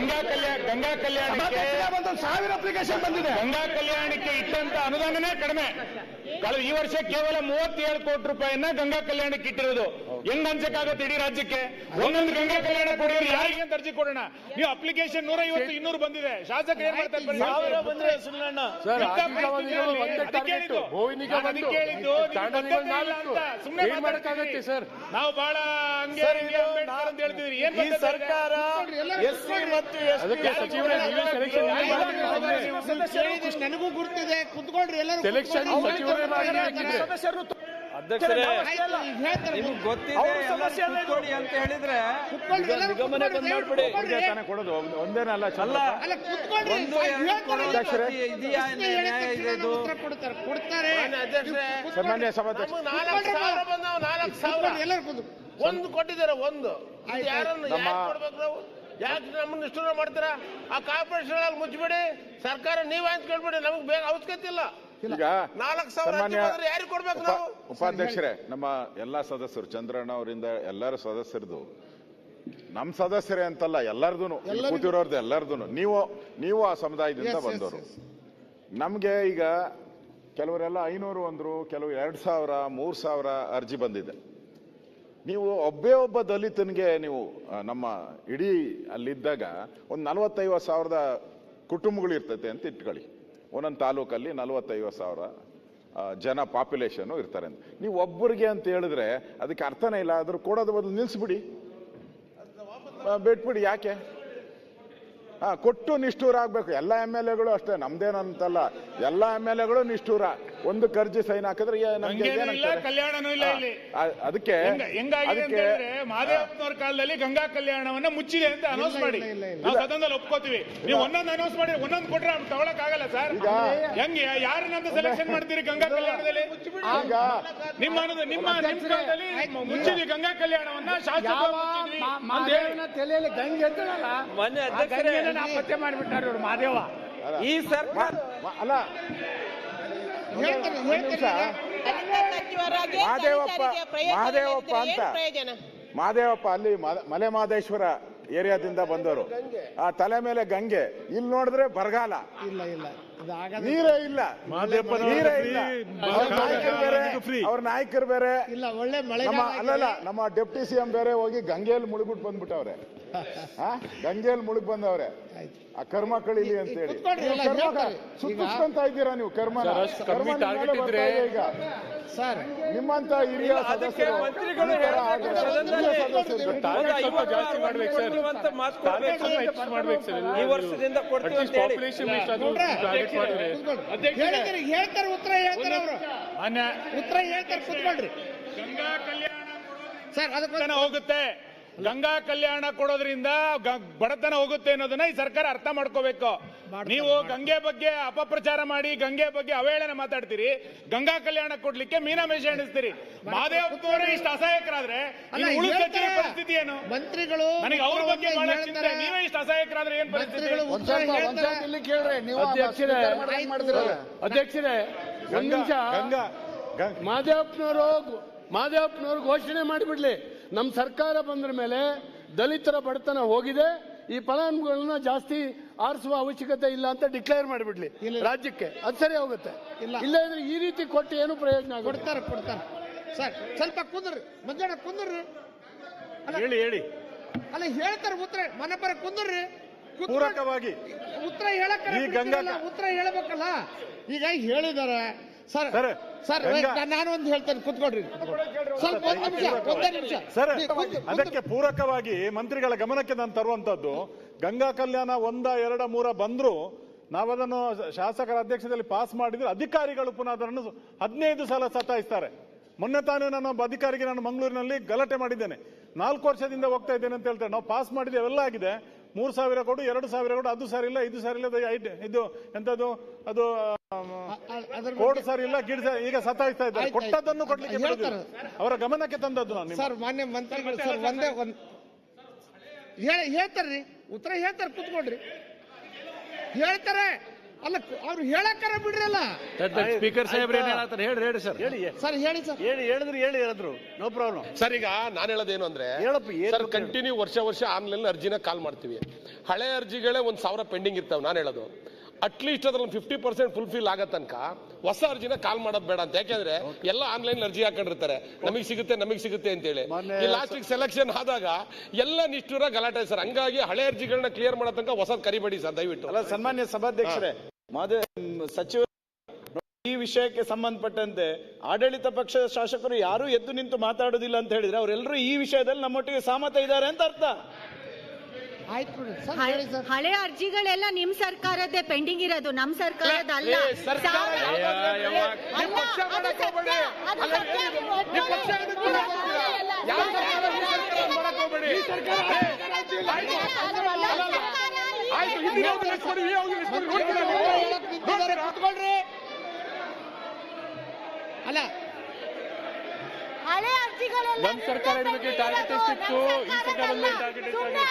ಗಂಗಾ ಕಲ್ಯಾಣ ಗಂಗಾ ಕಲ್ಯಾಣಕ್ಕೆ ಒಂದು ಸಾವಿರ ಅಪ್ಲಿಕೇಶನ್ ಬಂದಿದೆ. ಗಂಗಾ ಕಲ್ಯಾಣಕ್ಕೆ ಇಟ್ಟಂತ ಅನುದಾನನೇ ಕಡಿಮೆ. ಕಳೆದ ಈ ವರ್ಷ ಕೇವಲ ಮೂವತ್ತೇಳು ಕೋಟಿ ರೂಪಾಯಿಯನ್ನ ಗಂಗಾ ಕಲ್ಯಾಣಕ್ಕೆ ಇಟ್ಟಿರೋದು. ಹೆಂಗ್ ಹಂಚಕ್ಕಾಗತ್ತೆ ಇಡೀ ರಾಜ್ಯಕ್ಕೆ? ಒಂದೊಂದು ಗಂಗಾ ಕಲ್ಯಾಣ ಕೊಡಿದ್ರೆ ಯಾರಿಗೆ ಅಂತ ಅರ್ಜಿ ಕೊಡೋಣ. ನೀವು ಅಪ್ಲಿಕೇಶನ್ ನೂರ ಐವತ್ತು ಇನ್ನೂರು ಬಂದಿದೆ. ಶಾಸಕರು ಏನ್ ಮಾಡ್ತಾರೆ ಸರ್? ನಾವು ಬಹಳ ಹಂಗೆ ಅಂತ ಹೇಳ್ತಿದ್ರಿ. ಏನ್ ಈ ಸರ್ಕಾರ ಮತ್ತು ನನಗೂ ಗುರ್ತಿದೆ. ಕುತ್ಕೊಂಡ್ರಿ ಎಲ್ಲರೂ ಸೆಲೆಕ್ಷನ್ ಅಧ್ಯಕ್ಷರೇ ನಿಮ್ಗೆ ಗೊತ್ತಿದೆ ಕೂತ್ಕೊಳ್ಳಿ ಅಂತ ಹೇಳಿದ್ರೆ ನಿಗಮನೆ ಬಂದ್ ಮಾಡ್ಬಿಡಿ. ಕೊಡೋದು. ಒಂದೇನಲ್ಲ ಅಲ್ಲ ಅಲ್ಲ ಕುತ್ಕೊಳ್ರಿ ಒಂದು ಎರಡು. ಕೊಡೋದು ಇದೆಯಾ ನ್ಯಾಯ ಇದೆ ಇದು? ಸಾಮಾನ್ಯ ಸಭಾಧ್ಯಕ್ಷ. ನಾಲ್ಕು ಸಾವಿರ ಬಂದಾವ ನಾಲ್ಕು ಸಾವಿರ. ಕುತ್ಕೊಳ್ರಿ, ಕೂತು. ಒಂದು ಕೊಟ್ಟಿದ್ದಾರೆ ಒಂದು. ಯಾರನ್ನು ಯಾಕೆ ಕೊಡ್ಬೇಕು ನಾವು? ಯಾಕೆ ನಮ್ಮನ್ನ ನಿಷ್ಠೂರ ಮಾಡ್ತೀರಾ? ಆ ಕಾರ್ಪೊರೇಷನ್ ಮುಚ್ಚಿಬಿಡಿ. ಸರ್ಕಾರ ನೀವ್ ಅಂತ ಕೇಳ್ಬಿಡಿ. ನಮಗೆ ಬೇಗ ಅವಶ್ಯಕತೆ ಇಲ್ಲ. ಈಗ ನಾಲ್ಕು ಸಾವಿರ ಯಾರಿಗೆ ಕೊಡ್ಬೇಕು ನಾವು? ಉಪಾಧ್ಯಕ್ಷರೇ ನಮ್ಮ ಎಲ್ಲಾ ಸದಸ್ಯರು ಚಂದ್ರಣ್ಣ ಅವರಿಂದ ಎಲ್ಲರ ಸದಸ್ಯರದು. ನಮ್ ಸದಸ್ಯರೇ ಅಂತಲ್ಲ ಎಲ್ಲರದು ಕೂತಿರೋರ್ದು ಎಲ್ಲರದು ನೀವು ನೀವು ಆ ಸಮುದಾಯದಿಂದ ಬಂದವರು. ನಮ್ಗೆ ಈಗ ಕೆಲವರೆಲ್ಲ ಐನೂರು ಅಂದ್ರು ಕೆಲವು ಎರಡ್ ಸಾವಿರ ಮೂರ್ ಸಾವಿರ ಅರ್ಜಿ ಬಂದಿದೆ. ನೀವು ಒಬ್ಬೇ ಒಬ್ಬ ದಲಿತನಿಗೆ ನೀವು ನಮ್ಮ ಇಡೀ ಅಲ್ಲಿದ್ದಾಗ ಒಂದು ನಲವತ್ತೈವತ್ತು ಸಾವಿರದ ಕುಟುಂಬಗಳು ಇರ್ತೈತೆ ಅಂತ ಇಟ್ಕೊಳ್ಳಿ. ಒಂದೊಂದು ತಾಲೂಕಲ್ಲಿ ನಲವತ್ತೈವತ್ತು ಸಾವಿರ ಜನ ಪಾಪ್ಯುಲೇಷನ್ ಇರ್ತಾರೆ ಅಂತ. ನೀವು ಒಬ್ಬರಿಗೆ ಅಂತ ಹೇಳಿದ್ರೆ ಅದಕ್ಕೆ ಅರ್ಥನೇ ಇಲ್ಲ, ಆದರೂ ಕೊಡೋದು ಬದಲು ನಿಲ್ಲಿಸ್ಬಿಡಿ ಬಿಟ್ಬಿಡಿ, ಯಾಕೆ? ಹಾಂ, ಕೊಟ್ಟು ನಿಷ್ಠೂರ ಆಗಬೇಕು ಎಲ್ಲ ಎಂ ಎಲ್ ಎಗಳು ಅಷ್ಟೇ, ನಮ್ದೇನಂತಲ್ಲ. ಎಲ್ಲ ಎಂ ಎಲ್ ಎಗಳು ನಿಷ್ಠೂರ. ಒಂದು ಕರ್ಜಿ ಸೈನ್ ಹಾಕಿದ್ರೆ ಕಲ್ಯಾಣನೂ ಇಲ್ಲ ಇಲ್ಲಿ. ಅದಕ್ಕೆ ಹೆಂಗ- ಹೆಂಗಾಗಿದೆ ಅಂತ ಹೇಳಿದ್ರೆ ಕಾಲದಲ್ಲಿ ಗಂಗಾ ಕಲ್ಯಾಣವನ್ನ ಮುಚ್ಚಿದೆ ಅಂತ ಅನೌನ್ಸ್ ಮಾಡಿ. ನಾವು ಸದನದಲ್ಲಿ ಒಪ್ಕೋತೀವಿ. ನೀವು ಒಂದೊಂದು ಅನೌನ್ಸ್ ಮಾಡಿ ಒಂದೊಂದು ಕೊಟ್ರೆ ತಗೊಳಕ್ ಆಗಲ್ಲ ಸರ್. ಹೆಂಗೆ ಯಾರನ್ನಂತ ಸೆಲೆಕ್ಷನ್ ಮಾಡ್ತೀರಿ ಗಂಗಾ ಕಲ್ಯಾಣದಲ್ಲಿ? ನಿಮ್ಮ ಅನುದ- ನಿಮ್ಮ ನಿಮ್ಮ ಕಾಲದಲ್ಲಿ ಮುಚ್ಚಿದ್ವಿ ಗಂಗಾ ಕಲ್ಯಾಣವನ್ನ ಶಾಸಕ ಮುಚ್ಚಿದ್ವಿ. ಅಂತ ಹೇಳಿ. ತಲೆಯಲ್ಲಿ ಗಂಗೆ ಎತ್ತಳಲ್ಲ ಮೊನ್ನೆ ಅಧ್ಯಕ್ಷರೇ. ಪತ್ತೆ ಮಾಡಿಬಿಟ್ಟಾರೆ ಮಾದೇವ. ಈ ಸರ್ಕಾರ ಮ- ಅಲ್ಲ ಹೇಳ್ತಾರೆ ಒಂದ್ ನಿಮಿಷ ಹೇಳ್ತಾರೆ ಮಹಾದೇವಪ್ಪ ಮಹಾದೇವಪ್ಪ ಅಂತ. ಮಹಾದೇವಪ್ಪ ಅಲ್ಲಿ ಮಲೆ ಮಹದೇಶ್ವರ ಏರಿಯಾದಿಂದ ಬಂದವರು. ಆ ತಲೆ ಮೇಲೆ ಗಂಗೆ. ಇಲ್ಲಿ ನೋಡಿದ್ರೆ ಬರಗಾಲ. ಇಲ್ಲ ಇಲ್ಲ. ನೀರೇ ಇಲ್ಲ. ನೀರೇ ಇಲ್ಲ. ಅವ್ರ ನಾಯಕರು ಬೇರೆ. ಅವ್ರ ನಾಯಕರು ಬೇರೆ. ಇಲ್ಲ ಒಳ್ಳೆ ಅಲ್ಲಲ್ಲ ನಮ್ಮ ಡೆಪ್ಟಿ ಸಿಎಂ ಬೇರೆ ಹೋಗಿ ಗಂಗೆಯಲ್ಲಿ ಮುಳುಗ್ಬಿಟ್ಟು ಬಂದ್ಬಿಟ್ಟವ್ರೆ. ಗಂಗೆಯಲ್ಲಿ ಮುಳುಗ್ ಬಂದವ್ರೆ. ಆ ಕರ್ಮ ಕಳಿಲಿ ಅಂತ ಹೇಳಿ ಕುತ್ಕೊಳ್ರಿ, ಎಲ್ಲ ನೀವು ಕರ್ಮ ಹೇಳ್ತಾರೆ. ಸುತ್ತಿಸ್ಕೊಂತ ಇದ್ದೀರಾ ನೀವು ಕರ್ಮ? ಇದ್ರೆ- ಈಗ. ಸರ್. ನಿಮ್ಮಂತ ಹಿರಿಯ ಹೇಳ್ತಾರೆ ಆದ್ರೆ ಸದನದಲ್ಲಿ ಹಿರಿಯ ಸದಸ್ಯರು. ಟಾರ್ಗೆಟ್ ಜಾಸ್ತಿ ಮಾಡ್ಬೇಕು ಸರ್. ಅಂತ ಮಾತು ಟಾರ್ಗೆಟ್ ಹೆಚ್ಚು ಮಾಡ್ಬೇಕು ಸರ್ ಈ ವರ್ಷದಿಂದ ಕೊಡ್ತೀವಿ ಅಂತ ಹೇಳಿ ಪಾಪ್ಯುಲೇಷನ್ ಎಷ್ಟಾದ್ರೂ ಟಾರ್ಗೆಟ್ ಮಾಡಿದ್ರೆ. ಹೇಳ್ತಾರೆ ಉತ್ತರ ಹೇಳ್ತಾರೆ ಅವರು. ಉತ್ತರ ಹೇಳ್ತಾರೆ ಕುತ್ಕೊಳ್ರಿ. ಗಂಗಾ ಕಲ್ಯಾಣ ಸರ್ ಅದಕ್ಕೆ ಹೋಗುತ್ತೆ. ಗಂಗಾ ಕಲ್ಯಾಣ ಕೊಡೋದ್ರಿಂದ ಬಡತನ ಹೋಗುತ್ತೆ ಅನ್ನೋದನ್ನ ಈ ಸರ್ಕಾರ ಅರ್ಥ ಮಾಡ್ಕೋಬೇಕು. ನೀವು ಗಂಗೆ ಬಗ್ಗೆ ಅಪಪ್ರಚಾರ ಮಾಡಿ ಗಂಗೆ ಬಗ್ಗೆ ಅವಹೇಳನ ಮಾತಾಡ್ತೀರಿ ಗಂಗಾ ಕಲ್ಯಾಣ ಕೊಡ್ಲಿಕ್ಕೆ ಮೀನಾಮೇಷ ಎಣಿಸ್ತೀರಿ. ಮಾದೇವಪ್ಪನವರೇ ಇಷ್ಟು ಅಸಹಾಯಕರಾದ್ರೆ. ಪರಿಸ್ಥಿತಿ ಏನು? ಮಂತ್ರಿಗಳು ನನಗೆ ಅವ್ರ ಬಗ್ಗೆ ಬಹಳ ಚಿಂತೆ. ನೀವೇ ಇಷ್ಟು ಅಸಹಾಯಕರಾದ್ರೆ ಏನ್ ಪರಿಸ್ಥಿತಿ? ಅಧ್ಯಕ್ಷರೇ ಒಂದ್ ನಿಮಿಷ. ಗಂಗಾ ಗಂಗ. ಮಾದೇವಪ್ಪನವರು ಮಾದೇವಪ್ಪನವರು ಘೋಷಣೆ ಮಾಡಿಬಿಡ್ಲಿ. ನಮ್ಮ ಸರ್ಕಾರ ಬಂದ್ರ ಮೇಲೆ ದಲಿತರ ಬಡತನ ಹೋಗಿದೆ ಈ ಫಲಾನುಭವಿಗಳನ್ನ ಜಾಸ್ತಿ ಆರಿಸುವ ಅವಶ್ಯಕತೆ ಇಲ್ಲ ಅಂತ ಡಿಕ್ಲೇರ್ ಮಾಡಿಬಿಡ್ಲಿ ಇಲ್ಲ. ರಾಜ್ಯಕ್ಕೆ. ಅದು ಸರಿ ಹೋಗುತ್ತೆ. ಇಲ್ಲ. ಇಲ್ಲ ಇದ್ರೆ ಈ ರೀತಿ ಕೊಟ್ಟು ಏನು ಪ್ರಯೋಜನ ಕೊಡ್ತಾರೆ ಕೊಡ್ತಾರೆ. ಸರ್ ಸ್ವಲ್ಪ ಕುಂದ್ರಿ. ಮಧ್ಯಾಹ್ನ ಕುಂದ್ರಿ. ಅಲ್ಲ, ಹೇಳಿ ಹೇಳಿ. ಅಲ್ಲ ಹೇಳ್ತಾರೆ ಉತ್ತರ. ಮನೆ ಬರ ಕುಂದ್ರಿ. ಪೂರಕವಾಗಿ. ಉತ್ತರ ಹೇಳಕ್ಕ ಈ ಗಂಗಾ- ಉತ್ತರ ಹೇಳಬೇಕಲ್ಲ. ಈಗ ಹೇಳಿದಾರೆ ಸರ್ ಸರ್, ನಾನು ಒಂದು ಹೇಳ್ತೇನೆ ಕುತ್ಕೊಡ್ರಿ ಸ್ವಲ್ಪ ಒಂದು ನಿಮಿಷ ಒಂದೇ ನಿಮಿಷ. ಸರ್ ಅದಕ್ಕೆ ಪೂರಕವಾಗಿ ಮಂತ್ರಿಗಳ ಗಮನಕ್ಕೆ ನಾನು ತರುವಂತದ್ದು ಗಂಗಾ ಕಲ್ಯಾಣ ಒಂದ ಎರಡ ಮೂರ ಬಂದ್ರು ನಾವದನ್ನು ಶಾಸಕರ ಅಧ್ಯಕ್ಷದಲ್ಲಿ ಪಾಸ್ ಮಾಡಿದ್ರೆ ಅಧಿಕಾರಿಗಳು ಪುನಃ ಅದನ್ನು ಹದಿನೈದು ಸಲ ಸತಾಯಿಸ್ತಾರೆ. ಮೊನ್ನೆ ತಾನೇ ನಾನು ಒಬ್ಬ ಅಧಿಕಾರಿಗೆ ನಾನು ಮಂಗಳೂರಿನಲ್ಲಿ ಗಲಾಟೆ ಮಾಡಿದ್ದೇನೆ. ನಾಲ್ಕು ವರ್ಷದಿಂದ ಹೋಗ್ತಾ ಇದ್ದೇನೆ ಅಂತ ಹೇಳ್ತಾರೆ. ನಾವು ಪಾಸ್ ಮಾಡಿದೆ ಎಲ್ಲ ಆಗಿದೆ. ಮೂರು ಸಾವಿರ ಕೊಡು ಎರಡು ಸಾವಿರ ಕೊಡು ಅದು ಸರಿ ಇಲ್ಲ ಇದು ಸರಿ ಇಲ್ಲ ಇದು ಎಂಥದ್ದು ಅದು ಬಗ್ಗೆ- ಇಲ್ಲ ಗಿಡ ಸರಿ ಈಗ ಸತಾಯಿಸ್ತಾ ಇದ್ದಾರೆ. ಕೊಟ್ಟದನ್ನು ಕೊಡ್ಲಿಕ್ಕೆ ಹೇಳ್ತಾರೆ. ಅವರ ಗಮನಕ್ಕೆ ತಂದದ್ದು ನಾನು ನಿಮ್ಮ. ಸರ್ ಮಾನ್ಯ ಮಂತ್ರಿಗಳು ಸರ್ ಒಂದೇ ಒಂದ್ ಹೇಳಿ ಹೇಳ್ತಾರ್ರಿ. ಉತ್ತರ ಹೇಳ್ತಾರೆ ಕುತ್ಕೊಳ್ರಿ. ಹೇಳ್ತಾರೆ. ಅಲ್ಲ ಅವ್ರು ಹೇಳಕ್ಕಾರ ಬಿಡ್ರಲ್ಲ. ಸ್ಪೀಕರ್ ಸಾಹೇಬ್ರು ಏನ್ ಹೇಳ್ತಾರೆ ಹೇಳಿ ಹೇಳಿ ಸರ್. ಸರ್ ಹೇಳಿ ಸರ್. ಹೇಳಿ ಹೇಳಿದ್ರು ಹೇಳಿ ಹೇಳಿದ್ರು. ನೋ ಪ್ರಾಬ್ಲಮ್ ಸರ್ ಈಗ ನಾನು ಹೇಳೋದೇನು ಅಂದ್ರೆ ಹೇಳಪ್ಪ, ಏನು ಸರ್ ಕಂಟಿನ್ಯೂ ವರ್ಷ ವರ್ಷ ಆನ್ಲೈನ್ ಅರ್ಜಿನ ಕಾಲ್ ಮಾಡ್ತೀವಿ. ಹಳೆ ಅರ್ಜಿಗಳೇ ಒಂದು ಸಾವಿರ ಪೆಂಡಿಂಗ್ ಇರ್ತಾವೆ ನಾನು ಹೇಳೋದು. ಅಟ್ಲೀಸ್ಟ್ ಅದ್ರಲ್ಲಿ ಫಿಫ್ಟಿ ಪರ್ಸೆಂಟ್ ಫುಲ್ಫಿಲ್ ಆಗೋ ತನಕ ಹೊಸ ಅರ್ಜಿನ ಕಾಲ್ ಮಾಡೋದು ಬೇಡ ಅಂತ. ಯಾಕೆಂದ್ರೆ ಎಲ್ಲ ಆನ್ಲೈನ್ ಅರ್ಜಿ ಹಾಕೊಂಡಿರ್ತಾರೆ. ನಮಗೆ ಸಿಗುತ್ತೆ ನಮಗೆ ಸಿಗುತ್ತೆ ಅಂತೇಳಿ. ಈ ಲಾಸ್ಟಿಗೆ ಸೆಲೆಕ್ಷನ್ ಆದಾಗ ಎಲ್ಲ ನಿಷ್ಠೂರ ಗಲಾಟೆ ಸರ್. ಹಂಗಾಗಿ ಹಳೆ ಅರ್ಜಿಗಳನ್ನ ಕ್ಲಿಯರ್ ಮಾಡೋ ತನಕ ಹೊಸದ್ ಕರಿಬೇಡಿ ಸರ್ ದಯವಿಟ್ಟು. ಅಲ್ಲ ಸನ್ಮಾನ್ಯ ಸಭಾಧ್ಯಕ್ಷರೇ ಮಾದ ಸಚಿವ ಈ ವಿಷಯಕ್ಕೆ ಸಂಬಂಧಪಟ್ಟಂತೆ ಆಡಳಿತ ಪಕ್ಷದ ಶಾಸಕರು ಯಾರು ಎದ್ದು ನಿಂತು ಮಾತಾಡೋದಿಲ್ಲ ಅಂತ ಹೇಳಿದ್ರೆ ಅವರೆಲ್ಲರೂ ಈ ವಿಷಯದಲ್ಲಿ ನಮ್ಮೊಟ್ಟಿಗೆ ಸಾಮತ ಇದ್ದಾರೆ ಅಂತ ಅರ್ಥ. ಹೇಳಿ ಅರ್ಜಿಗಳೆಲ್ಲ ನಿಮ್ ಸರ್ಕಾರದ್ದೇ ಪೆಂಡಿಂಗ್ ಇರೋದು ನಮ್ ಸರ್ಕಾರದ ಅಲ್ಲ ಅಲ್ಲ, ಹೇಳಿ, ಅರ್ಜಿಗಳೆಲ್ಲ ನಮ್ ಸರ್ಕಾರ ಟಾರ್ಗೆಟ್ ಎಷ್ಟಿತ್ತು? ಈ ಸರ್ಕಾರದ ಟಾರ್ಗೆಟ್ ಎಷ್ಟಾಗಿದೆ?